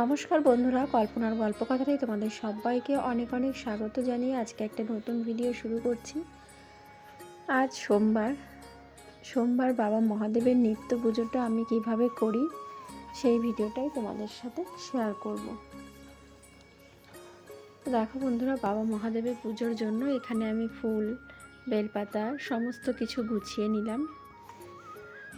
নমস্কার বন্ধুরা, কল্পনার গল্প কথাটাই তোমাদের সবাইকে অনেক অনেক স্বাগত জানিয়ে আজকে একটা নতুন ভিডিও শুরু করছি। আজ সোমবার সোমবার বাবা মহাদেবের নিত্য পুজোটা আমি কীভাবে করি, সেই ভিডিওটাই তোমাদের সাথে শেয়ার করব। দেখো বন্ধুরা, বাবা মহাদেবের পুজোর জন্য এখানে আমি ফুল, বেলপাতা, সমস্ত কিছু গুছিয়ে নিলাম।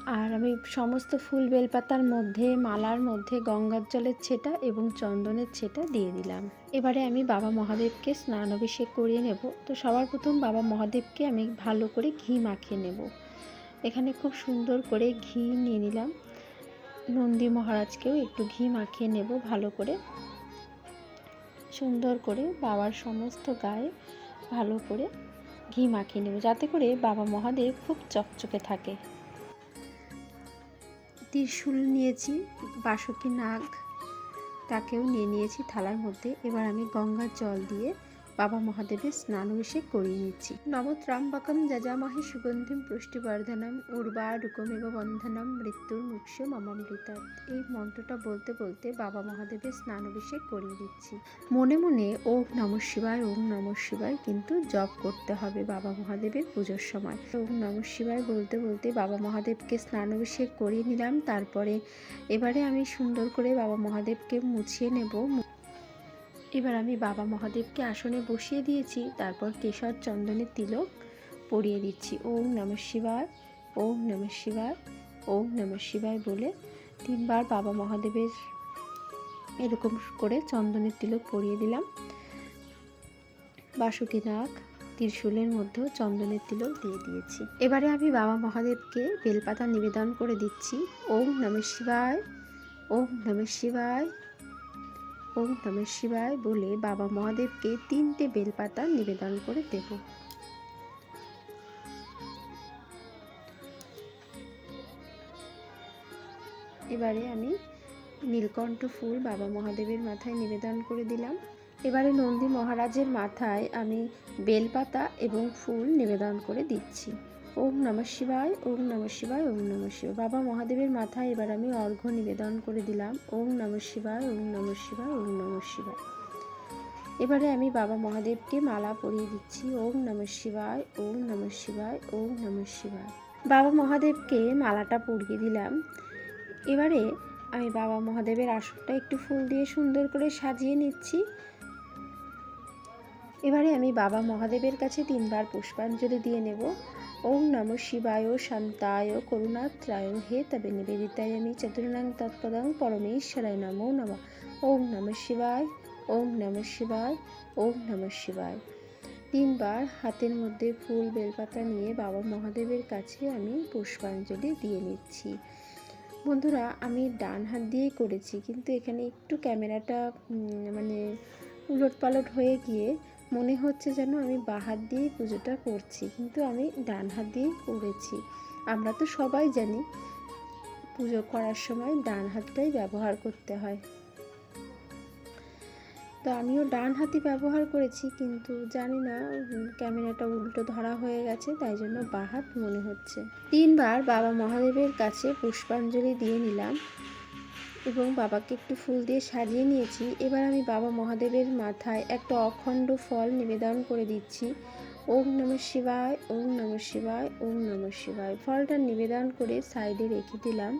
আর আমি সমস্ত ফুল বেলপাতার মধ্যে, মালার মধ্যে, গঙ্গার জলের ছেটা এবং চন্দনের ছেটা দিয়ে দিলাম। এবারে আমি বাবা মহাদেবকে স্নান অভিষেক করিয়ে নেব। তো সবার প্রথম বাবা মহাদেবকে আমি ভালো করে ঘি মাখিয়ে নেব। এখানে খুব সুন্দর করে ঘি নিয়ে নিলাম। নন্দী মহারাজকেও একটু ঘি মাখিয়ে নেব ভালো করে। সুন্দর করে বাবার সমস্ত গায়ে ভালো করে ঘি মাখিয়ে নেব। যাতে করে বাবা মহাদেব খুব চকচকে থাকে। ত্রিশূল নিয়েছি বাসকি নাগ তাকেও নিয়ে নিয়েছি থালার মধ্যে। এবার আমি গঙ্গার জল দিয়ে বাবা মহাদেবের স্নান অভিষেক করিয়ে নিচ্ছি। নমত্রাম্বকম যজামহে সুগন্ধিম পুষ্টিবর্ধনম উর্বারুকমেব বন্ধনম মৃত্যুর মুক্ষ মমামৃতাৎ। এই মন্ত্রটা বলতে বলতে বাবা মহাদেবের স্নান অভিষেক করিয়ে দিচ্ছি। মনে মনে ওম নম শিবায়, ওম নম শিবায় কিন্তু জপ করতে হবে বাবা মহাদেবের পুজোর সময়। ওম নম শিবায় বলতে বলতে বাবা মহাদেবকে স্নান অভিষেক করিয়ে নিলাম, তারপরে এবারে আমি সুন্দর করে বাবা মহাদেবকে মুছিয়ে নেব। এবার আমি বাবা মহাদেবকে আসনে বসিয়ে দিয়েছি, তারপর কেশর চন্দনের তিলক পরিয়ে দিচ্ছি। ওম নম শিবায়, ওম নম শিবায়, ওম নম শিবায় বলে তিনবার বাবা মহাদেবের এরকম করে চন্দনের তিলক পরিয়ে দিলাম। বাসুকি নাগ ত্রিশূলের মধ্যেও চন্দনের তিলক দিয়ে দিয়েছি। এবারে আমি বাবা মহাদেবকে বেলপাতা নিবেদন করে দিচ্ছি। ওম নম শিবায়, ওম নম শিবায় ওম নম শিবায় বলে বাবা মহাদেবকে তিনটে বেলপাতা নিবেদন করে দেব। এবারে আমি নীলকণ্ঠ ফুল বাবা মহাদেবের মাথায় নিবেদন করে দিলাম। এবারে নন্দী মহারাজের মাথায় আমি বেলপাতা এবং ফুল নিবেদন করে দিচ্ছি। ওম নম শিবায়, ওম নম শিবায়, ওম নম শিবায়। বাবা মহাদেবের মাথায় এবার আমি অর্ঘ্য নিবেদন করে দিলাম। ওম নম শিবায়, ওম নম শিবায়, ওম নম শিবায়। এবারে আমি বাবা মহাদেবকে মালা পরিয়ে দিচ্ছি। ওম নম শিবায়, ওম নম শিবায়, ওম নম শিবায়। বাবা মহাদেবকে মালাটা পরিয়ে দিলাম। এবারে আমি বাবা মহাদেবের আসনটা একটু ফুল দিয়ে সুন্দর করে সাজিয়ে নিচ্ছি। এবারে আমি বাবা মহাদেবের কাছে তিনবার পুষ্পাঞ্জলি দিয়ে নেব। ওম নম শিবায় শান্তায় করুণাত্রায়। হে তবে নিবেদিতায় আমি চতুর্ণাং তৎপদং পরমেশ্বরায় নমো নম। ওম নম শিবায়, ওম নম শিবায়, ওম নম শিবায়। তিনবার হাতের মধ্যে ফুল বেলপাতা নিয়ে বাবা মহাদেবের কাছে আমি পুষ্পাঞ্জলি দিয়ে নিচ্ছি। বন্ধুরা, আমি ডান হাত দিয়েই করেছি, কিন্তু এখানে একটু ক্যামেরাটা মানে উলট পালট হয়ে গিয়ে মনে হচ্ছে যেন আমি বা হাত দিয়েই পুজোটা করছি, কিন্তু আমি ডান হাত দিয়েই করেছি। আমরা তো সবাই জানি পুজো করার সময় ডান হাতটাই ব্যবহার করতে হয়। তো আমিও ডান হাতি ব্যবহার করেছি, কিন্তু জানি না ক্যামেরাটা উল্টো ধরা হয়ে গেছে, তাই জন্য বাহাত মনে হচ্ছে। তিনবার বাবা মহাদেবের কাছে পুষ্পাঞ্জলি দিয়ে নিলাম। এবং বাবাকে একটু ফুল দিয়ে সাজিয়ে নিয়েছি। এবার আমি বাবা মহাদেবের মাথায় একটা অখণ্ড ফল নিবেদন করে দিচ্ছি। ওম নম শিবায়, ওম নম শিবায়, ওম নম শিবায়। ফলটা নিবেদন করে সাইডে রেখে দিলাম।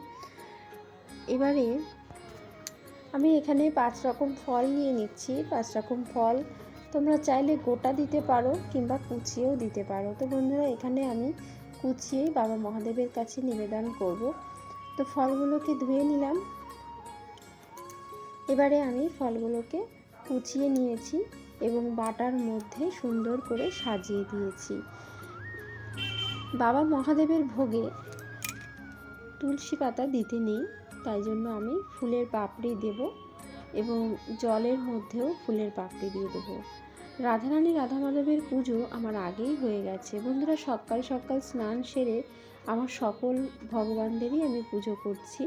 এবারে আমি এখানে পাঁচ রকম ফল নিয়ে নিচ্ছি। পাঁচ রকম ফল তোমরা চাইলে গোটা দিতে পারো কিংবা কুচিয়েও দিতে পারো। তো বন্ধুরা, এখানে আমি কুচিয়েই বাবা মহাদেবের কাছে নিবেদন করব। তো ফলগুলোকে ধুয়ে নিলাম। এবারে আমি ফলগুলোকে কুচিয়ে নিয়েছি এবং বাটার মধ্যে সুন্দর করে সাজিয়ে দিয়েছি। বাবা মহাদেবের ভোগে তুলসী পাতা দিতে নেই, তাই জন্য আমি ফুলের পাপড়ি দেব এবং জলের মধ্যেও ফুলের পাপড়ি দিয়ে দেবো। রাধারানী রাধা মাধবের পুজো আমার আগেই হয়ে গেছে। বন্ধুরা, সকাল সকাল স্নান সেরে আমার সকল ভগবানদেরই আমি পুজো করছি।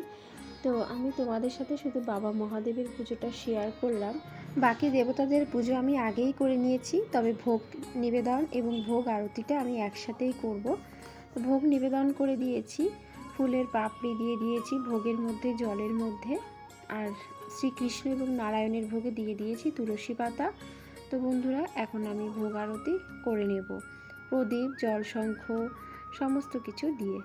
তো আমি তোমাদের সাথে শুধু বাবা মহাদেবের পুজোটা শেয়ার করলাম। বাকি দেবতাদের পুজো আমি আগেই করে নিয়েছি, তবে ভোগ নিবেদন এবং ভোগ আরতিটা আমি একসাথেই করব। ভোগ নিবেদন করে দিয়েছি, ফুলের পাপড়ি দিয়ে দিয়েছি, ভোগের মধ্যে, জলের মধ্যে, আর শ্রীকৃষ্ণ এবং নারায়ণের ভোগে দিয়ে দিয়েছি তুলসী পাতা। তো বন্ধুরা, এখন আমি ভোগ আরতি করে নেব। প্রদীপ জল শঙ্খ সমস্ত কিছু দিয়ে।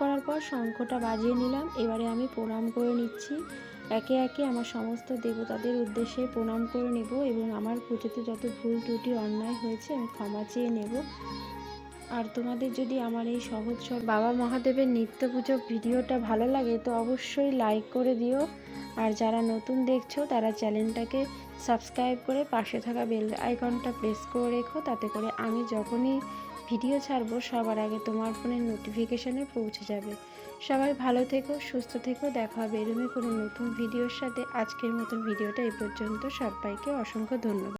করার পর শঙ্খটা বাজিয়ে নিলাম। এবারে আমি প্রণাম করে নিচ্ছি। একে একে আমার সমস্ত দেবতাদের উদ্দেশ্যে প্রণাম করে নেব এবং আমার পুজোতে যত ভুল ত্রুটি, অন্যায় হয়েছে আমি ক্ষমা চেয়ে নেব। আর তোমাদের যদি আমার এই সহজ সব বাবা মহাদেবের নিত্য পুজো ভিডিওটা ভালো লাগে তো অবশ্যই লাইক করে দিও। আর যারা নতুন দেখছ তারা চ্যানেলটাকে সাবস্ক্রাইব করে পাশে থাকা বেল আইকনটা প্রেস করে রেখো, তাতে করে আমি যখনই ভিডিও ছাড়বো, সবার আগে তোমার ফোনের নোটিফিকেশানে পৌঁছে যাবে। সবাই ভালো থেকো, সুস্থ থেকো, দেখা হবে এরমই কোনো নতুন ভিডিওর সাথে। আজকের মতন ভিডিওটা এই পর্যন্ত। সবাইকে অসংখ্য ধন্যবাদ।